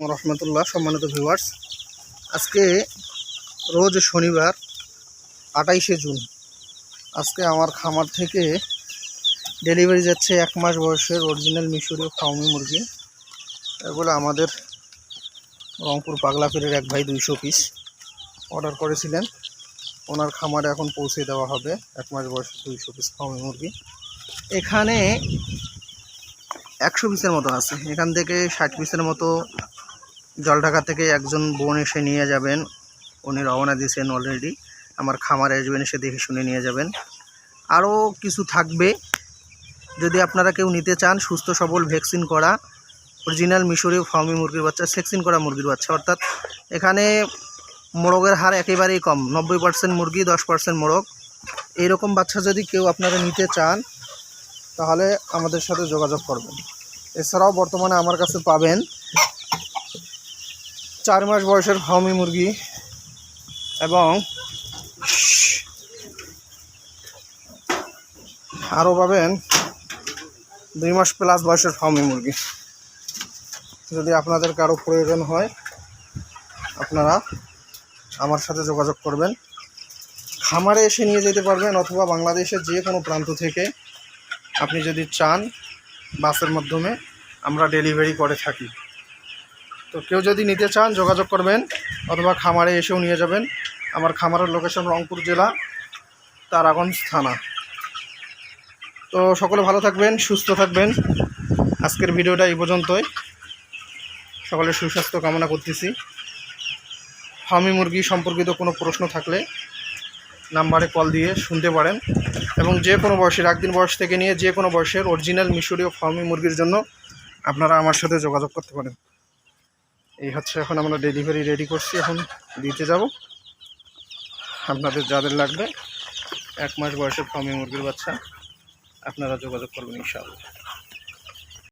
রহমতুল্লাহ, সম্মানিত ভিউয়ার্স আজকে রোজ শনিবার, আটাইশে জুন। আজকে আমার খামার থেকে ডেলিভারি যাচ্ছে এক মাস বয়সের অরিজিনাল মিশরীয় ফাউমি মুরগি। এগুলো আমাদের রংপুর পাগলাপেরের এক ভাই দুইশো পিস অর্ডার করেছিলেন। ওনার খামারে এখন পৌঁছে দেওয়া হবে, এক মাস বয়সের দুইশো পিস ফাউমি মুরগি। এখানে একশো পিসের মতো আছে। এখান থেকে ষাট পিসের মতো জলঢাকা থেকে একজন বোন এসে নিয়ে যাবেন। উনি রওনা দিয়েছেন অলরেডি আমার খামারে আসবেন, এসে দেখে শুনে নিয়ে যাবেন। আরও কিছু থাকবে। যদি আপনারা কেউ নিতে চান, সুস্থ সবল ভ্যাকসিন করা অরিজিনাল মিশরীয় ফার্মি মুরগির বাচ্চা ভ্যাকসিন করা মুরগির বাচ্চা, অর্থাৎ এখানে মোরগের হার একেবারেই কম, নব্বই পার্সেন্ট মুরগি, দশ পার্সেন্ট মোরগ। এইরকম বাচ্চা যদি কেউ আপনারা নিতে চান, তাহলে আমাদের সাথে যোগাযোগ করবেন। এছাড়াও বর্তমানে আমার কাছে পাবেন চার মাস বয়সের ফার্মি মুরগি এবং আরও পাবেন দুই মাস প্লাস বয়সের ফার্মি মুরগি। যদি আপনাদের কারও প্রয়োজন হয়, আপনারা আমার সাথে যোগাযোগ করবেন। খামারে এসে নিয়ে যেতে পারবেন অথবা বাংলাদেশের যে কোনো প্রান্ত থেকে আপনি যদি চান বাসের মাধ্যমে, আমরা ডেলিভারি করে থাকি। তো কেউ যদি নিতে চান, যোগাযোগ করবেন অথবা খামারে এসেও নিয়ে যাবেন। আমার খামারের লোকেশন রংপুর জেলা, তারাগঞ্জ থানা। তো সকলে ভালো থাকবেন, সুস্থ থাকবেন। আজকের ভিডিওটা এই পর্যন্তই। সকলে সুস্বাস্থ্য কামনা করতেছি। ফার্মি মুরগি সম্পর্কিত কোনো প্রশ্ন থাকলে নাম্বারে কল দিয়ে শুনতে পারেন এবং যে কোনো বয়সের, একদিন বয়স থেকে নিয়ে যে কোনো বয়সের অরিজিনাল মিশরীয় ফার্মি মুরগির জন্য আপনারা আমার সাথে যোগাযোগ করতে পারেন। এই হচ্ছে এখন আমরা ডেলিভারি রেডি করছি, এখন দিতে যাব। আপনাদের যাদের লাগবে, এক মাস বয়সের ফর্মে মুরগির বাচ্চা, আপনারা যোগাযোগ করবেন ইনশাআল্লাহ।